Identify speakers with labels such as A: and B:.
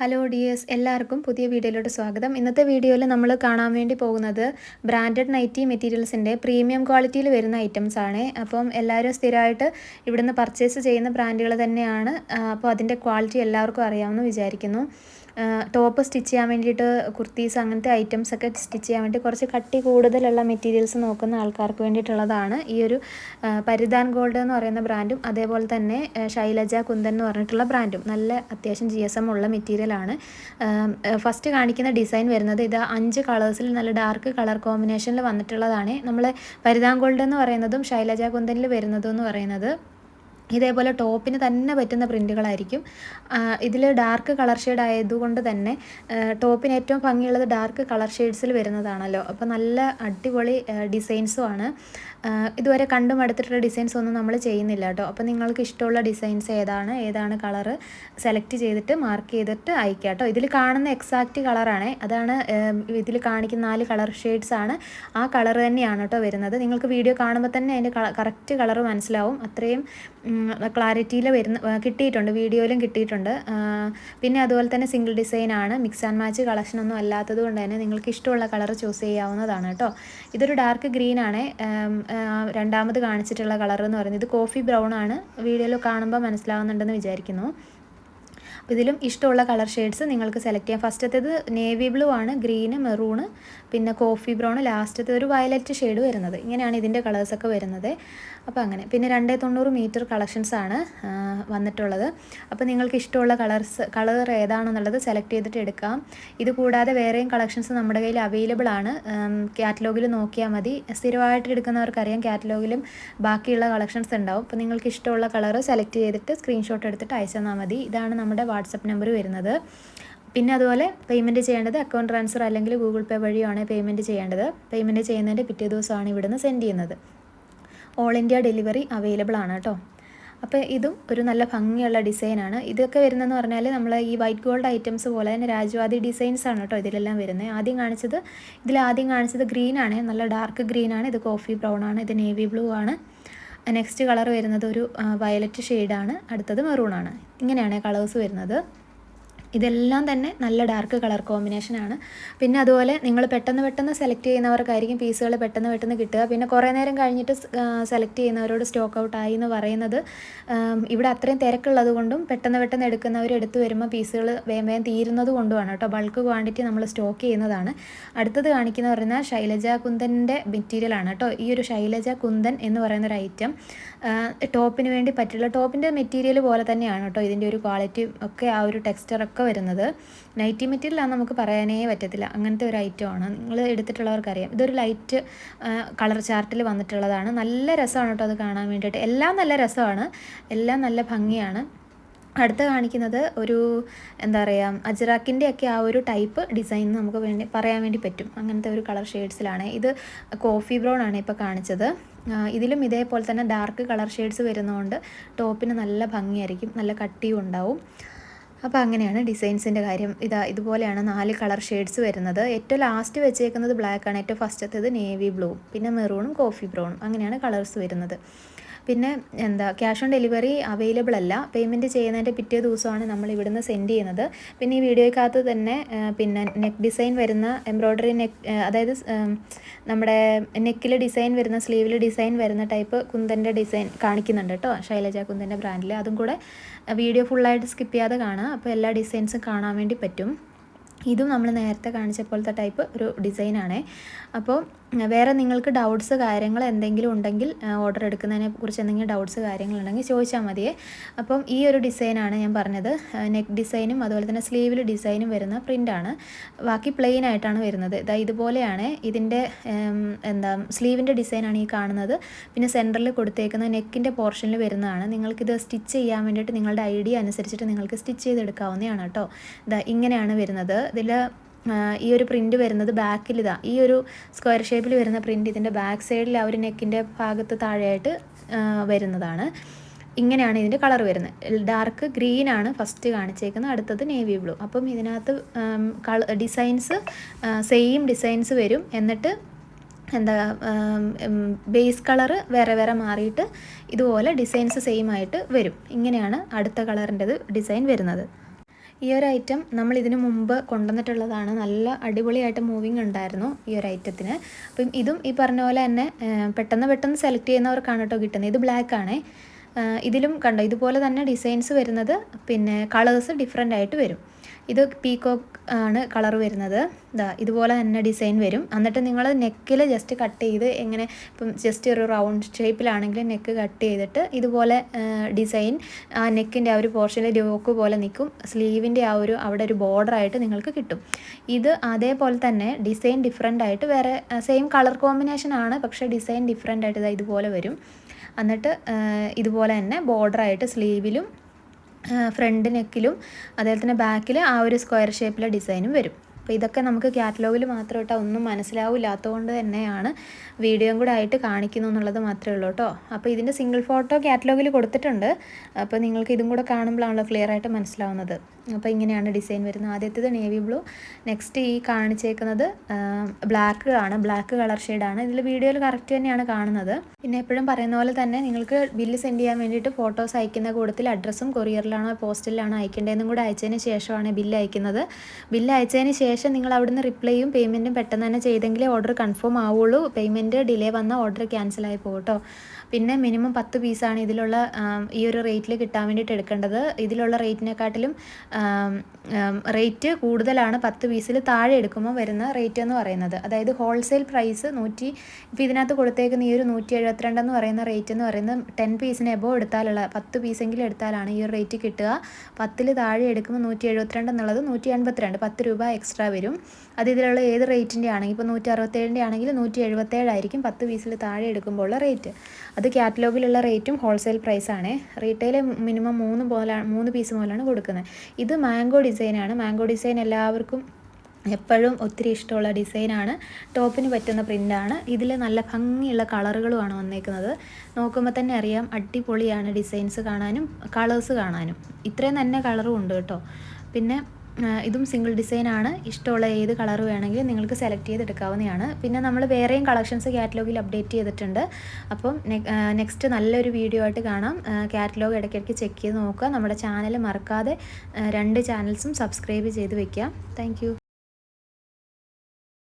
A: Hello dears എല്ലാവർക്കും പുതിയ വീഡിയോയിലോട്ട് സ്വാഗതം. ഇന്നത്തെ വീഡിയോയിൽ നമ്മൾ കാണാൻ വേണ്ടി പോകുന്നത് ബ്രാൻഡഡ് നൈറ്റി മെറ്റീരിയൽസിന്റെ പ്രീമിയം ക്വാളിറ്റിയിൽ വരുന്ന ഐറ്റംസ് ആണ്. അപ്പം എല്ലാവരും സ്ഥിരമായിട്ട് ഇവിടുന്ന് പർച്ചേസ് ചെയ്യുന്ന ബ്രാൻഡുകൾ തന്നെയാണ്. അപ്പോൾ അതിന്റെ ക്വാളിറ്റി എല്ലാവർക്കും അറിയാമെന്ന് വിചാരിക്കുന്നു. ടോപ്പ് സ്റ്റിച്ച് ചെയ്യാൻ വേണ്ടിയിട്ട് കുർത്തീസ് അങ്ങനത്തെ ഐറ്റംസ് ഒക്കെ സ്റ്റിച്ച് ചെയ്യാൻ വേണ്ടി കുറച്ച് കട്ടി കൂടുതലുള്ള മെറ്റീരിയൽസ് നോക്കുന്ന ആൾക്കാർക്ക് വേണ്ടിയിട്ടുള്ളതാണ്. ഈ ഒരു പരിധാൻ ഗോൾഡ് എന്ന് പറയുന്ന ബ്രാൻഡും അതേപോലെ തന്നെ ശൈലജ കുന്ദൻ എന്ന് പറഞ്ഞിട്ടുള്ള ബ്രാൻഡും നല്ല അത്യാവശ്യം ജി എസ് എം ഉള്ള മെറ്റീരിയലാണ് ഫസ്റ്റ് കാണിക്കുന്ന ഡിസൈൻ വരുന്നത് ഇത് അഞ്ച് കളേഴ്സിൽ നല്ല ഡാർക്ക് കളർ കോമ്പിനേഷനിൽ വന്നിട്ടുള്ളതാണ്. നമ്മൾ പരിധാൻ ഗോൾഡ് എന്ന് പറയുന്നതും ശൈലജ കുന്ദനിൽ വരുന്നതും എന്ന് പറയുന്നത്. ഇതേപോലെ ടോപ്പിന് തന്നെ പറ്റുന്ന പ്രിന്റുകളായിരിക്കും ഇതിൽ ഡാർക്ക് കളർ ഷെയ്ഡ് ആയതുകൊണ്ട് തന്നെ ടോപ്പിന് ഏറ്റവും ഭംഗിയുള്ളത് ഡാർക്ക് കളർ ഷെയ്ഡ്സിൽ വരുന്നതാണല്ലോ. അപ്പോൾ നല്ല അടിപൊളി ഡിസൈൻസും ആണ് ഇതുവരെ കണ്ടും മടുത്തിട്ടുള്ള ഡിസൈൻസ് ഒന്നും നമ്മൾ ചെയ്യുന്നില്ല കേട്ടോ. അപ്പോൾ നിങ്ങൾക്ക് ഇഷ്ടമുള്ള ഡിസൈൻസ് ഏതാണ് ഏതാണ് കളറ് സെലക്ട് ചെയ്തിട്ട് മാർക്ക് ചെയ്തിട്ട് അയക്കുക കേട്ടോ. ഇതിൽ കാണുന്ന എക്സാക്റ്റ് കളറാണ്. അതാണ് ഇതിൽ കാണിക്കുന്ന നാല് കളർ ഷെയ്ഡ്സ് ആണ് ആ കളർ തന്നെയാണ് കേട്ടോ വരുന്നത്. നിങ്ങൾക്ക് വീഡിയോ കാണുമ്പോൾ തന്നെ അതിന്റെ കറക്റ്റ് കളർ മനസ്സിലാവും. അത്രയും ക്ലാരിറ്റിയിൽ വരുന്ന കിട്ടിയിട്ടുണ്ട് വീഡിയോയിലും കിട്ടിയിട്ടുണ്ട്. പിന്നെ അതുപോലെ തന്നെ സിംഗിൾ ഡിസൈൻ ആണ്. മിക്സ് ആൻഡ് മാച്ച് കളക്ഷൻ ഒന്നും അല്ലാത്തത് കൊണ്ട് തന്നെ നിങ്ങൾക്ക് ഇഷ്ടമുള്ള കളർ ചൂസ് ചെയ്യാവുന്നതാണ് കേട്ടോ. ഇതൊരു ഡാർക്ക് ഗ്രീൻ ആണ്. രണ്ടാമത് കാണിച്ചിട്ടുള്ള കളർ എന്ന് പറയുന്നത് ഇത് കോഫി ബ്രൗൺ ആണ്. വീഡിയോയിൽ കാണുമ്പോൾ മനസ്സിലാവുന്നുണ്ടെന്ന് വിചാരിക്കുന്നു. ഇതിലും ഇഷ്ടമുള്ള കളർ ഷെയ്ഡ്സ് നിങ്ങൾക്ക് സെലക്ട് ചെയ്യാം. ഫസ്റ്റത്തേത് നേവി ബ്ലൂ ആണ് ഗ്രീന് മെറൂണ് പിന്നെ കോഫി ബ്രൗൺ ലാസ്റ്റത്തെ ഒരു വയലറ്റ് ഷെയ്ഡ് വരുന്നത്. ഇങ്ങനെയാണ് ഇതിന്റെ കളേഴ്സൊക്കെ വരുന്നത്. അപ്പോൾ അങ്ങനെ. പിന്നെ രണ്ടേ തൊണ്ണൂറ് മീറ്റർ കളക്ഷൻസ് ആണ് വന്നിട്ടുള്ളത്. അപ്പോൾ നിങ്ങൾക്ക് ഇഷ്ടമുള്ള കളർസ് കളർ ഏതാണെന്നുള്ളത് സെലക്ട് ചെയ്തിട്ട് എടുക്കാം. ഇത് കൂടാതെ വേറെയും കളക്ഷൻസ് നമ്മുടെ കയ്യിൽ അവൈലബിൾ ആണ്. കാറ്റലോഗിൽ നോക്കിയാൽ മതി. സ്ഥിരമായിട്ട് എടുക്കുന്നവർക്കറിയാം കാറ്റലോഗിലും ബാക്കിയുള്ള കളക്ഷൻസ് ഉണ്ടാവും. അപ്പോൾ നിങ്ങൾക്ക് ഇഷ്ടമുള്ള കളർ സെലക്ട് ചെയ്തിട്ട് സ്ക്രീൻഷോട്ട് എടുത്തിട്ട് അയച്ചു തന്നാൽ മതി. ഇതാണ് നമ്മുടെ വാട്സപ്പ് നമ്പർ വരുന്നത്. പിന്നെ അതുപോലെ പേയ്മെന്റ് ചെയ്യേണ്ടത് അക്കൗണ്ട് ട്രാൻസ്ഫർ അല്ലെങ്കിൽ ഗൂഗിൾ പേ വഴിയാണ് പേയ്മെന്റ് ചെയ്യേണ്ടത്. പേയ്മെന്റ് ചെയ്യുന്നതിന്റെ പിറ്റേ ദിവസമാണ് ഇവിടുന്ന് സെൻഡ് ചെയ്യുന്നത്. ഓൾ ഇന്ത്യ ഡെലിവറി അവൈലബിൾ ആണ് കേട്ടോ. അപ്പോൾ ഇതും ഒരു നല്ല ഭംഗിയുള്ള ഡിസൈനാണ് ഇതൊക്കെ വരുന്നതെന്ന് പറഞ്ഞാൽ നമ്മൾ ഈ വൈറ്റ് ഗോൾഡ് ഐറ്റംസ് പോലെ തന്നെ രാജവാദി ഡിസൈൻസ് ആണ് കേട്ടോ ഇതിലെല്ലാം വരുന്നത്. ആദ്യം കാണിച്ചത് ഇതിൽ ആദ്യം കാണിച്ചത് ഗ്രീൻ ആണ്. നല്ല ഡാർക്ക് ഗ്രീൻ ആണ്. ഇത് കോഫി ബ്രൗൺ ആണ്. ഇത് നേവി ബ്ലൂ ആണ്. നെക്സ്റ്റ് കളർ വരുന്നത് ഒരു വയലറ്റ് ഷെയ്ഡാണ് അടുത്തത് മെറൂൺ ആണ്. ഇങ്ങനെയാണ് കളേഴ്സ് വരുന്നത്. ഇതെല്ലാം തന്നെ നല്ല ഡാർക്ക് കളർ കോമ്പിനേഷനാണ് പിന്നെ അതുപോലെ നിങ്ങൾ പെട്ടെന്ന് പെട്ടെന്ന് സെലക്ട് ചെയ്യുന്നവർക്കായിരിക്കും പീസുകൾ പെട്ടെന്ന് പെട്ടെന്ന് കിട്ടുക. പിന്നെ കുറേ നേരം കഴിഞ്ഞിട്ട് സെലക്ട് ചെയ്യുന്നവരോട് സ്റ്റോക്ക് ഔട്ട് ആയി എന്ന് പറയുന്നത് ഇവിടെ അത്രയും തിരക്കുള്ളത് കൊണ്ടും പെട്ടെന്ന് പെട്ടെന്ന് എടുക്കുന്നവർ എടുത്തു വരുമ്പോൾ പീസുകൾ വേഗം വേഗം തീരുന്നത് കൊണ്ടുമാണ് കേട്ടോ. ബൾക്ക് ക്വാണ്ടിറ്റി നമ്മൾ സ്റ്റോക്ക് ചെയ്യുന്നതാണ്. അടുത്തത് കാണിക്കുന്നത് പറഞ്ഞാൽ ശൈലജ കുന്ദന്റെ മെറ്റീരിയലാണ് കേട്ടോ. ഈ ഒരു ശൈലജ കുന്ദൻ എന്ന് പറയുന്ന ഒരു ഐറ്റം ടോപ്പിന് വേണ്ടി പറ്റുള്ള ടോപ്പിന്റെ മെറ്റീരിയൽ പോലെ തന്നെയാണ് കേട്ടോ ഇതിന്റെ ഒരു ക്വാളിറ്റി ഒക്കെ ആ ഒരു ടെക്സ്ചർ ഒക്കെ വരുന്നത്. നൈറ്റി മെറ്റീരിയൽ മെറ്റീരിയലാണ് നമുക്ക് പറയാനേ പറ്റത്തില്ല. അങ്ങനത്തെ ഒരു ഐറ്റമാണ് നിങ്ങൾ എടുത്തിട്ടുള്ളവർക്കറിയാം. ഇതൊരു ലൈറ്റ് കളർ ചാർട്ടിൽ വന്നിട്ടുള്ളതാണ്. നല്ല രസമാണ് കേട്ടോ അത് കാണാൻ വേണ്ടിയിട്ട്. എല്ലാം നല്ല രസമാണ്. എല്ലാം നല്ല ഭംഗിയാണ്. അടുത്ത് കാണിക്കുന്നത് ഒരു എന്താ പറയുക അജറാക്കിന്റെ ഒക്കെ ആ ഒരു ടൈപ്പ് ഡിസൈൻ നമുക്ക് വേണ്ടി പറയാൻ വേണ്ടി പറ്റും. അങ്ങനത്തെ ഒരു കളർ ഷെയ്ഡ്സിലാണ് ഇത് കോഫി ബ്രൗൺ ആണ് ഇപ്പോൾ കാണിച്ചത്. ഇതിലും ഇതേപോലെ തന്നെ ഡാർക്ക് കളർ ഷെയ്ഡ്സ് വരുന്നതുകൊണ്ട് ടോപ്പിന് നല്ല ഭംഗിയായിരിക്കും. നല്ല കട്ടിയും ഉണ്ടാവും. അപ്പോൾ അങ്ങനെയാണ് ഡിസൈൻസിന്റെ കാര്യം. ഇതാ ഇതുപോലെയാണ് നാല് കളർ ഷെയ്ഡ്സ് വരുന്നത്. ഏറ്റവും ലാസ്റ്റ് വെച്ചേക്കുന്നത് ബ്ലാക്കാണ് ഏറ്റവും ഫസ്റ്റത്തേത് നേവി ബ്ലൂ പിന്നെ മെറൂണും കോഫി ബ്രൗണും അങ്ങനെയാണ് കളേഴ്സ് വരുന്നത്. പിന്നെ എന്താ ക്യാഷ് ഓൺ ഡെലിവറി അവൈലബിൾ അല്ല. പേയ്മെന്റ് ചെയ്യുന്നതിന്റെ പിറ്റേ ദിവസമാണ് നമ്മൾ ഇവിടുന്ന് സെൻഡ് ചെയ്യുന്നത്. പിന്നെ ഈ വീഡിയോയ്ക്കകത്ത് തന്നെ പിന്നെ നെക്ക് ഡിസൈൻ വരുന്ന എംബ്രോയ്ഡറി നെക്ക് അതായത് നമ്മുടെ നെക്കിൽ ഡിസൈൻ വരുന്ന സ്ലീവിൽ ഡിസൈൻ വരുന്ന ടൈപ്പ് കുന്തന്റെ ഡിസൈൻ കാണിക്കുന്നുണ്ട് കേട്ടോ ശൈലജ കുന്തന്റെ ബ്രാൻഡിൽ അതും കൂടെ വീഡിയോ ഫുള്ളായിട്ട് സ്കിപ്പ് ചെയ്യാതെ കാണാം അപ്പോൾ എല്ലാ ഡിസൈൻസും കാണാൻ വേണ്ടി പറ്റും. ഇതും നമ്മൾ നേരത്തെ കാണിച്ച പോലത്തെ ടൈപ്പ് ഒരു ഡിസൈനാണേ അപ്പോൾ വേറെ നിങ്ങൾക്ക് ഡൗട്ട്സ് കാര്യങ്ങൾ എന്തെങ്കിലും ഉണ്ടെങ്കിൽ ഓർഡർ എടുക്കുന്നതിനെ കുറിച്ച് എന്തെങ്കിലും ഡൗട്ട്സ് കാര്യങ്ങളുണ്ടെങ്കിൽ ചോദിച്ചാൽ മതിയേ. അപ്പം ഈ ഒരു ഡിസൈനാണ് ഞാൻ പറഞ്ഞത്. നെക്ക് ഡിസൈനും അതുപോലെ തന്നെ സ്ലീവിൽ ഡിസൈനും വരുന്ന പ്രിന്റാണ് ബാക്കി പ്ലെയിൻ ആയിട്ടാണ് വരുന്നത്. ഇതാ ഇതുപോലെയാണ് ഇതിന്റെ എന്താ സ്ലീവിന്റെ ഡിസൈനാണ് ഈ കാണുന്നത്. പിന്നെ സെന്ററിൽ കൊടുത്തേക്കുന്ന നെക്കിന്റെ പോർഷനിൽ വരുന്നതാണ്. നിങ്ങൾക്കിത് സ്റ്റിച്ച് ചെയ്യാൻ വേണ്ടിയിട്ട് നിങ്ങളുടെ ഐഡിയ അനുസരിച്ചിട്ട് നിങ്ങൾക്ക് സ്റ്റിച്ച് ചെയ്തെടുക്കാവുന്നതാണ് കേട്ടോ. ഇതാ ഇങ്ങനെയാണ് വരുന്നത്. ഇതിൽ ഈ ഒരു പ്രിന്റ് വരുന്നത് ബാക്കിൽ ഇതാ. ഈ ഒരു സ്ക്വയർ ഷേപ്പിൽ വരുന്ന പ്രിന്റ് ഇതിന്റെ ബാക്ക് സൈഡിൽ ആ ഒരു നെക്കിന്റെ ഭാഗത്ത് താഴെയായിട്ട് വരുന്നതാണ്. ഇങ്ങനെയാണ് ഇതിന്റെ കളർ വരുന്നത്. ഡാർക്ക് ഗ്രീൻ ആണ് ഫസ്റ്റ് കാണിച്ചേക്കുന്നത്. അടുത്തത് നേവി ബ്ലൂ അപ്പം ഇതിനകത്ത് കള ഡിസൈൻസ് സെയിം ഡിസൈൻസ് വരും. എന്നിട്ട് എന്താ ബേസ് കളറ് വേറെ വേറെ മാറിയിട്ട് ഇതുപോലെ ഡിസൈൻസ് സെയിം ആയിട്ട് വരും. ഇങ്ങനെയാണ് അടുത്ത കളറിന്റെത് ഡിസൈൻ വരുന്നത്. ഈ ഒരു ഐറ്റം നമ്മൾ ഇതിന് മുമ്പ് കൊണ്ടുവന്നിട്ടുള്ളതാണ്. നല്ല അടിപൊളിയായിട്ട് മൂവിങ് ഉണ്ടായിരുന്നു ഈ ഒരു ഐറ്റത്തിന് അപ്പം ഇതും ഈ പറഞ്ഞ പോലെ തന്നെ പെട്ടെന്ന് പെട്ടെന്ന് സെലക്ട് ചെയ്യുന്നവർക്കാണ് കേട്ടോ കിട്ടുന്നത്. ഇത് ബ്ലാക്ക് ആണേ. ഇതിലും കണ്ടോ ഇതുപോലെ തന്നെ ഡിസൈൻസ് വരുന്നത് പിന്നെ കളേഴ്സ് ഡിഫറെന്റ് ആയിട്ട് വരും. ഇത് പീകോക്ക് ആണ് കളർ വരുന്നത്. ഇതാ ഇതുപോലെ തന്നെ ഡിസൈൻ വരും. എന്നിട്ട് നിങ്ങൾ നെക്കിൽ ജസ്റ്റ് കട്ട് ചെയ്ത് എങ്ങനെ ഇപ്പം ജസ്റ്റ് ഒരു റൗണ്ട് ഷേപ്പിലാണെങ്കിൽ നെക്ക് കട്ട് ചെയ്തിട്ട് ഇതുപോലെ ഡിസൈൻ ആ നെക്കിന്റെ ആ ഒരു പോർഷനിൽ രോക്ക് പോലെ നിൽക്കും. സ്ലീവിന്റെ ആ ഒരു അവിടെ ഒരു ബോർഡറായിട്ട് നിങ്ങൾക്ക് കിട്ടും. ഇത് അതേപോലെ തന്നെ ഡിസൈൻ ഡിഫറെന്റ് ആയിട്ട് വേറെ സെയിം കളർ കോമ്പിനേഷൻ ആണ് പക്ഷേ ഡിസൈൻ ഡിഫറെന്റ് ആയിട്ട് ഇതാ ഇതുപോലെ വരും. എന്നിട്ട് ഇതുപോലെ തന്നെ border-ആയിട്ട് സ്ലീവിലും ഫ്രണ്ട് നെക്കിലും അതേപോലെ തന്നെ ബാക്കിൽ ആ ഒരു സ്ക്വയർ ഷേപ്പിലെ ഡിസൈനും വരും. അപ്പോൾ ഇതൊക്കെ നമുക്ക് കാറ്റലോഗിൽ മാത്രം കേട്ടോ ഒന്നും മനസ്സിലാവില്ലാത്തതുകൊണ്ട് തന്നെയാണ് വീഡിയോയും കൂടെ ആയിട്ട് കാണിക്കുന്നു എന്നുള്ളത് മാത്രമേ ഉള്ളൂ കേട്ടോ. അപ്പോൾ ഇതിന്റെ സിംഗിൾ ഫോട്ടോ കാറ്റലോഗിൽ കൊടുത്തിട്ടുണ്ട്. അപ്പോൾ നിങ്ങൾക്ക് ഇതും കൂടെ കാണുമ്പോഴാണല്ലോ ക്ലിയർ ആയിട്ട് മനസ്സിലാവുന്നത്. അപ്പോൾ ഇങ്ങനെയാണ് ഡിസൈൻ വരുന്നത്. ആദ്യത്തേത് നേവി ബ്ലൂ നെക്സ്റ്റ് ഈ കാണിച്ചേക്കുന്നത് ബ്ലാക്ക് ആണ്. ബ്ലാക്ക് കളർ ഷെയ്ഡാണ് ഇതിൽ വീഡിയോയിൽ കറക്റ്റ് തന്നെയാണ് കാണുന്നത്. പിന്നെ എപ്പോഴും പറയുന്ന പോലെ തന്നെ നിങ്ങൾക്ക് ബില്ല് സെൻഡ് ചെയ്യാൻ വേണ്ടിയിട്ട് ഫോട്ടോസ് അയക്കുന്ന കൂടത്തിൽ അഡ്രസ്സും കൊറിയറിലാണോ പോസ്റ്റലിലാണോ അയക്കേണ്ടതെന്നും കൂടെ അയച്ചതിന് ശേഷമാണ് ബില്ല് അയക്കുന്നത്. ബില്ല് അയച്ചതിന് ശേഷം നിങ്ങൾ അവിടുന്ന് റിപ്ലൈയും പേയ്മെന്റും പെട്ടെന്ന് തന്നെ ചെയ്തെങ്കിലേ ഓർഡർ കൺഫേം ആവുള്ളൂ. പേയ്മെന്റ് ഡിലേ വന്ന ഓർഡർ ക്യാൻസൽ ആയി പോകട്ടോ. പിന്നെ മിനിമം പത്ത് പീസാണ് ഇതിലുള്ള ഈ ഒരു റേറ്റിൽ കിട്ടാൻ വേണ്ടിയിട്ട് എടുക്കേണ്ടത്. ഇതിലുള്ള റേറ്റിനെക്കാട്ടിലും റേറ്റ് കൂടുതലാണ് പത്ത് പീസിൽ താഴെ എടുക്കുമ്പോൾ വരുന്ന റേറ്റ് എന്ന് പറയുന്നത്. അതായത് ഹോൾസെയിൽ പ്രൈസ് നൂറ്റി ഇപ്പോൾ ഇതിനകത്ത് കൊടുത്തേക്കുന്ന ഈ ഒരു നൂറ്റി എഴുപത്തിരണ്ട് എന്ന് പറയുന്ന റേറ്റ് എന്ന് പറയുന്നത് ടെൻ പീസിന് എബോ എടുത്താലുള്ള പത്ത് പീസെങ്കിലും എടുത്താലാണ് ഈ ഒരു റേറ്റ് കിട്ടുക. പത്തിൽ താഴെ എടുക്കുമ്പോൾ നൂറ്റി എഴുപത്തിരണ്ട് എന്നുള്ളത് നൂറ്റി എൺപത്തിരണ്ട്. പത്ത് രൂപ എക്സ്ട്രാ വരും. അത് ഇതിലുള്ള ഏത് റേറ്റിന്റെ ആണെങ്കിൽ ഇപ്പോൾ നൂറ്റി അറുപത്തേഴിന്റെ ആണെങ്കിൽ നൂറ്റി എഴുപത്തേഴായിരിക്കും പത്ത് പീസിൽ താഴെ എടുക്കുമ്പോൾ ഉള്ള റേറ്റ്. അത് കാറ്റലോഗിലുള്ള റേറ്റും ഹോൾസെയിൽ പ്രൈസാണ് റീറ്റെയിൽ മിനിമം മൂന്ന് പോലാണ് മൂന്ന് പീസ് പോലാണ് കൊടുക്കുന്നത്. ഇത് മാംഗോ ഡിസൈനാണ് മാംഗോ ഡിസൈൻ എല്ലാവർക്കും എപ്പോഴും ഒത്തിരി ഇഷ്ടമുള്ള ഡിസൈനാണ് ടോപ്പിന് പറ്റുന്ന പ്രിന്റാണ് ഇതിൽ നല്ല ഭംഗിയുള്ള കളറുകളുമാണ് വന്നേക്കുന്നത്. നോക്കുമ്പോൾ തന്നെ അറിയാം അടിപൊളിയാണ് ഡിസൈൻസ് കാണാനും കളേഴ്സ് കാണാനും. ഇത്രയും തന്നെ കളറും ഉണ്ട് കേട്ടോ. പിന്നെ ഇതും സിംഗിൾ ഡിസൈനാണ് ഇഷ്ടമുള്ള ഏത് കളർ വേണമെങ്കിലും നിങ്ങൾക്ക് സെലക്ട് ചെയ്തെടുക്കാവുന്നതാണ്. പിന്നെ നമ്മൾ വേറെയും കളക്ഷൻസ് കാറ്റലോഗിൽ അപ്ഡേറ്റ് ചെയ്തിട്ടുണ്ട്. അപ്പം നെക്സ്റ്റ് നല്ലൊരു വീഡിയോ ആയിട്ട് കാണാം. കാറ്റലോഗ് ഇടയ്ക്കിടയ്ക്ക് ചെക്ക് ചെയ്ത് നോക്കുക. നമ്മുടെ ചാനൽ മറക്കാതെ രണ്ട് ചാനൽസും സബ്സ്ക്രൈബ് ചെയ്ത് വെക്കുക. താങ്ക്